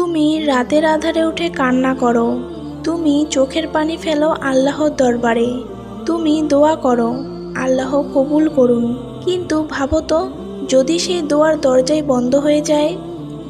তুমি রাতের আধারে উঠে কান্না করো। তুমি চোখের পানি ফেলো আল্লাহর দরবারে। তুমি দোয়া করো, আল্লাহ কবুল করুন। কিন্তু ভাবো তো, যদি সেই দোয়ার দরজাই বন্ধ হয়ে যায়,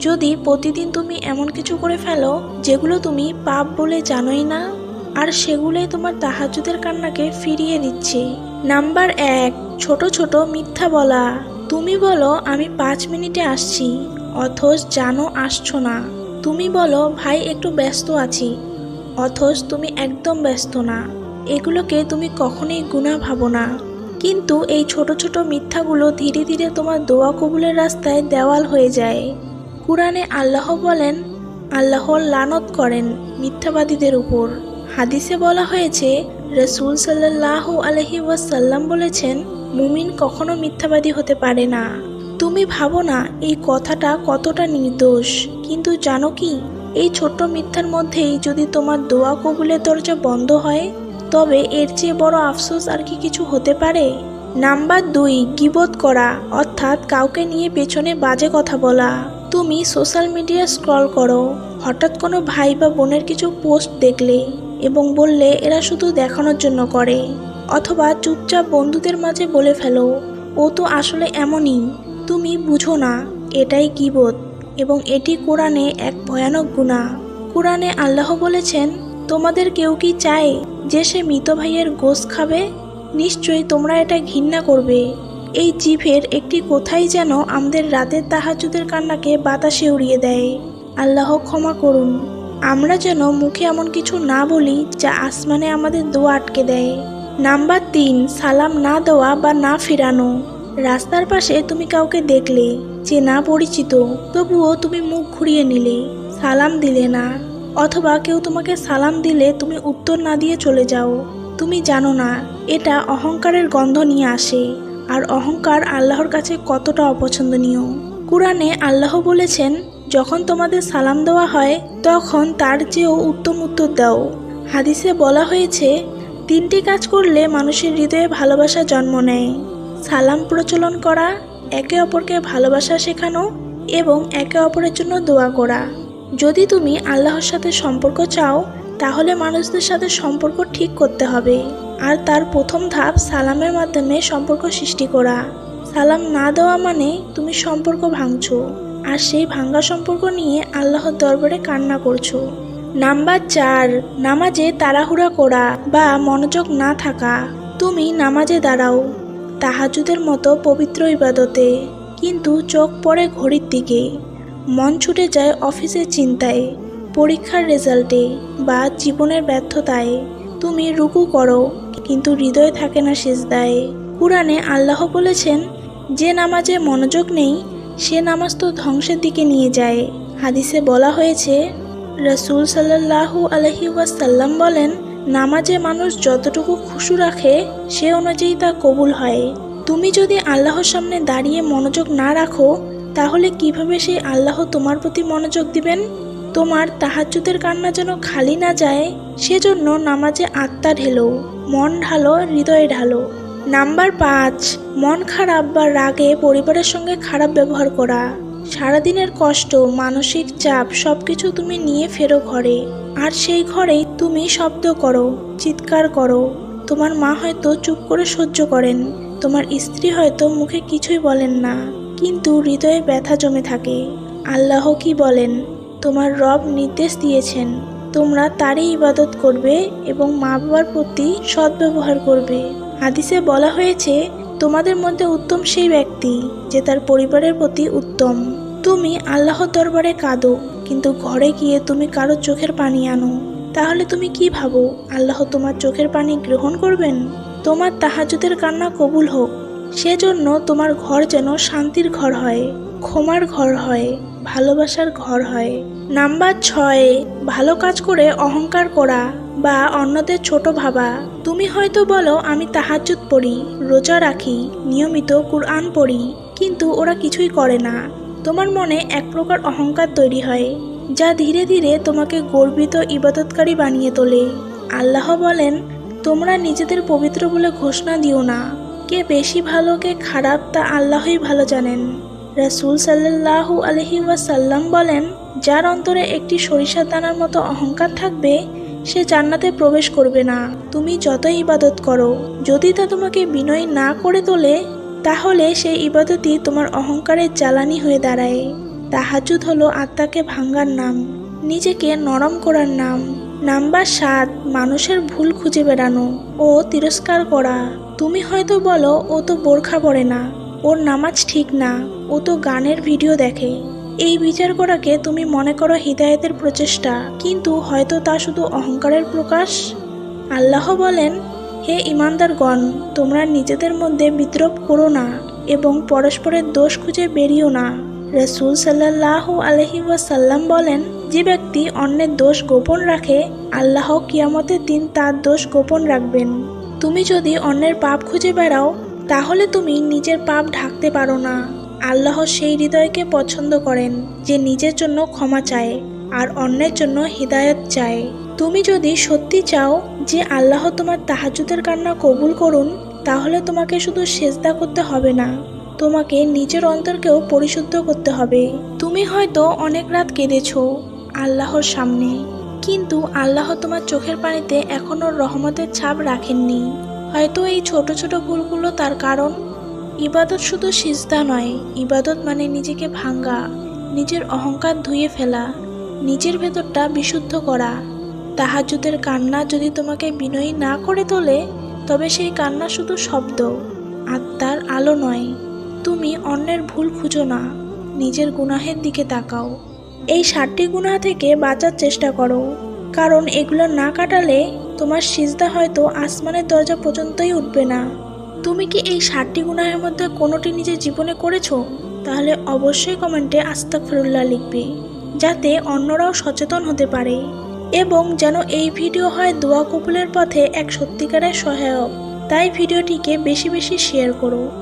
যদি প্রতিদিন তুমি এমন কিছু করে ফেলো যেগুলো তুমি পাপ বলে জানোই না, আর সেগুলোই তোমার তাহাজুদের কান্নাকে ফিরিয়ে দিচ্ছে। নাম্বার এক, ছোট ছোট মিথ্যা বলা। তুমি বলো, আমি পাঁচ মিনিটে আসছি, অথচ জানো আসছো না। তুমি বলো, ভাই, একটু ব্যস্ত আছি। অথচ তুমি একদম ব্যস্ত না। এগুলোকে তুমি কখনোই গুণা ভাবো না। কিন্তু এই ছোট ছোট মিথ্যাগুলো ধীরে ধীরে তোমার দোয়া কবুলের রাস্তায় দেওয়াল হয়ে যায়। কুরআনে আল্লাহ বলেন আল্লাহ লানত করেন মিথ্যাবাদীদের উপর। হাদিসে বলা হয়েছে, রসুল সাল্লাহ আলহি ওয়াসাল্লাম বলেছেন, মুমিন কখনো মিথ্যাবাদী হতে পারে না। তুমি ভাবো না, এই কথাটা কতটা নির্দোষ। কিন্তু জানো কি, এই ছোট্ট মিথ্যার মধ্যেই যদি তোমার দোয়া কবুলের দরজা বন্ধ হয়, তবে এর চেয়ে বড় আফসোস আর কি কিছু হতে পারে? নাম্বার দুই গিবোধ করা, অর্থাৎ কাউকে নিয়ে পেছনে বাজে কথা বলা। তুমি সোশ্যাল মিডিয়া স্ক্রল করো, হঠাৎ কোনো ভাই বা বোনের কিছু পোস্ট দেখলে এবং বললে এরা শুধু দেখানোর জন্য করে, অথবা চুপচাপ বন্ধুদের মাঝে বলে ফেলো, ও তো আসলে এমনই। তুমি বুঝো না, এটাই গিবত এবং এটি কোরআনে এক ভয়ানক গুণা। কোরআনে আল্লাহ বলেছেন, তোমাদের কেউ কি চায় যে সে মৃত ভাইয়ের গোস খাবে? নিশ্চয়ই তোমরা এটা ঘৃণা করবে। এই জিভের একটি কোথায় যেন আমাদের রাতের তাহাজুদের কান্নাকে বাতাসে উড়িয়ে দেয়। আল্লাহ ক্ষমা করুন। আমরা যেন মুখে এমন কিছু না বলি যা আসমানে আমাদের দোয়া আটকে দেয়। নাম্বার তিন, সালাম না দেওয়া বা না ফিরানো। রাস্তার পাশে তুমি কাউকে দেখলে, যে না পরিচিত, তবুও তুমি মুখ ঘুরিয়ে নিলে, সালাম দিলে না। অথবা কেউ তোমাকে সালাম দিলে তুমি উত্তর না দিয়ে চলে যাও। তুমি জানো না, এটা অহংকারের গন্ধ নিয়ে আসে। আর অহংকার আল্লাহর কাছে কতটা অপছন্দনীয়। কোরআনে আল্লাহ বলেছেন, যখন তোমাদের সালাম দেওয়া হয়, তখন তার চেয়েও উত্তম উত্তর দাও। হাদিসে বলা হয়েছে, তিনটি কাজ করলে মানুষের হৃদয়ে ভালোবাসা জন্ম নেয়। সালাম প্রচলন করা, একে অপরকে ভালোবাসা শেখানো এবং একে অপরের জন্য দোয়া করা। যদি তুমি আল্লাহর সাথে সম্পর্ক চাও, তাহলে মানুষদের সাথে সম্পর্ক ঠিক করতে হবে। আর তার প্রথম ধাপ সালামের মাধ্যমে সম্পর্ক সৃষ্টি করা। সালাম না দেওয়া মানে তুমি সম্পর্ক ভাঙছো, আর সেই ভাঙ্গা সম্পর্ক নিয়ে আল্লাহর দরবারে কান্না করছ। নাম্বার চার, নামাজে তাড়াহুড়া করা বা মনোযোগ না থাকা। তুমি নামাজে দাঁড়াও। তাহাজুদের মতো পবিত্র ইবাদতে। কিন্তু চোখ পড়ে ঘড়ির দিকে। মন ছুটে যায় অফিসের চিন্তায়, পরীক্ষার রেজাল্টে বা জীবনের ব্যর্থতায়। তুমি রুকু করো, কিন্তু হৃদয় থাকে না সেজদায়। কোরআনে আল্লাহ বলেছেন, যে নামাজে মনোযোগ নেই, সে নামাজ তো ধ্বংসের দিকে নিয়ে যায়। হাদিসে বলা হয়েছে, রসুল সাল্লাহু আলহি ওয়াসাল্লাম বলেন নামাজে মানুষ যতটুকু খুশু রাখে, সে অনুযায়ী তা কবুল হয়। তুমি যদি আল্লাহর সামনে দাঁড়িয়ে মনোযোগ না রাখো, তাহলে কীভাবে সেই আল্লাহ তোমার প্রতি মনোযোগ দিবেন? তোমার তাহাজ্জুদের কান্না যেন খালি না যায়, সেজন্য নামাজে আত্মা ঢেলো, মন ঢালো, হৃদয়ে ঢালো। নাম্বার পাঁচ, মন খারাপ বা রাগে পরিবারের সঙ্গে খারাপ ব্যবহার করা। সারাদিনের কষ্ট, মানসিক চাপ সব কিছু তুমি নিয়ে ফেরো ঘরে। আর সেই ঘরেই তুমি শব্দ করো, চিৎকার করো। তোমার মা হয়তো চুপ করে সহ্য করেন, তোমার স্ত্রী হয়তো মুখে কিছুই বলেন না, কিন্তু হৃদয়ে ব্যথা জমে থাকে। আল্লাহ কি বলেন? তোমার রব নির্দেশ দিয়েছেন, তোমরা তারই ইবাদত করবে এবং মা বাবার প্রতি সদ্ব্যবহার করবে। হাদিসে বলা হয়েছে, তোমাদের মধ্যে উত্তম সেই ব্যক্তি, যে তার পরিবারের প্রতি উত্তম। তুমি আল্লাহর দরবারে কাঁদো, কিন্তু ঘরে গিয়ে তুমি কারও চোখের পানি আনো। তাহলে তুমি কি ভাবো, আল্লাহ তোমার চোখের পানি গ্রহণ করবেন? তোমার তাহাজুদের কান্না কবুল হোক, সেজন্য তোমার ঘর যেন শান্তির ঘর হয়, ক্ষমার ঘর হয়, ভালোবাসার ঘর হয়। নাম্বার ছয়, ভালো কাজ করে অহংকার করা বা অন্যদের ছোট ভাবা। তুমি হয়তো বলো, আমি তাহাজ্জুদ পড়ি, রোজা রাখি, নিয়মিত কুরআন পড়ি, কিন্তু ওরা কিছুই করে না। তোমার মনে এক প্রকার অহংকার তৈরি হয়, যা ধীরে ধীরে তোমাকে গর্বিত ইবাদতকারী বানিয়ে তোলে। আল্লাহ বলেন, তোমরা নিজেদের পবিত্র বলে ঘোষণা দিও না। কে বেশি ভালো, কে খারাপ, তা আল্লাহই ভালো জানেন। রসুল সাল্লাহু আলহি ওয়াসাল্লাম বলেন, যার অন্তরে একটি সরিষার দানার মতো অহংকার থাকবে, সে জান্নাতে প্রবেশ করবে না। তুমি যতই ইবাদত করো, যদি তা তোমাকে বিনয় না করে তোলে তাহলে সেই ইবাদতই তোমার অহংকারের জ্বালানি হয়ে দাঁড়ায়। তাহাজুদ হলো আত্মাকে ভাঙ্গার নাম, নিজেকে নরম করার নাম। নাম্বার সাত, মানুষের ভুল খুঁজে বেড়ানো। ও, তিরস্কার করা। তুমি হয়তো বলো, ও তো বোরখা পড়ে না, ওর নামাজ ঠিক না, ও তো গানের ভিডিও দেখে। এই বিচার করাকে তুমি মনে করো হৃদায়তের প্রচেষ্টা, কিন্তু হয়তো তা শুধু অহংকারের প্রকাশ? আল্লাহ বলেন হে ইমানদারগণ, তোমরা নিজেদের মধ্যে বিদ্রোপ করো না এবং পরস্পরের দোষ খুঁজে বেরিও না। রসুল সাল্লাহ আলহি ওয়াসাল্লাম বলেন, যে ব্যক্তি অন্যের দোষ গোপন রাখে, আল্লাহ কিয়ামতের দিন তার দোষ গোপন রাখবেন। তুমি যদি অন্যের পাপ খুঁজে বেড়াও, তাহলে তুমি নিজের পাপ ঢাকতে পারো না। আল্লাহ সেই হৃদয়কে পছন্দ করেন, যে নিজের জন্য ক্ষমা চায়, আর অন্যের জন্য হৃদায়ত চায়। তুমি যদি সত্যি চাও যে আল্লাহ তোমার তাহাজুদের কান্না কবুল করুন, তাহলে তোমাকে শুধু সেজদা করতে হবে না, তোমাকে নিজের অন্তরকেও পরিশুদ্ধ করতে হবে। তুমি হয়তো অনেক রাত কেঁদেছো আল্লাহর সামনে, কিন্তু আল্লাহ তোমার চোখের পানিতে এখনও রহমতের ছাপ রাখেননি। হয়তো এই ছোট ছোট ভুলগুলো তার কারণ? ইবাদত শুধু সিজদা নয়, ইবাদত মানে নিজেকে ভাঙ্গা, নিজের অহংকার ধুয়ে ফেলা, নিজের ভেতরটা বিশুদ্ধ করা। তাহাজুদের কান্না যদি তোমাকে বিনয়ী না করে তোলে, তবে সেই কান্না শুধু শব্দ, আত্মার আলো নয়। তুমি অন্যের ভুল খুঁজো না, নিজের গুনাহের দিকে তাকাও। এই ষাটটি গুনাহ থেকে বাঁচার চেষ্টা করো, কারণ এগুলো না কাটালে তোমার সিজদা হয়তো আসমানের দরজা পর্যন্তই উঠবে না। তুমি কি এই ষাটটি গুনাহের মধ্যে কোনোটি নিজের জীবনে করেছ? তাহলে অবশ্যই কমেন্টে আস্তাক ফিরুল্লাহ লিখবে, যাতে অন্যরাও সচেতন হতে পারে। এবং যেন এই ভিডিও হয় দোয়া কপুলের পথে এক সত্যিকারের সহায়ক। তাই ভিডিওটিকে বেশি বেশি শেয়ার করো।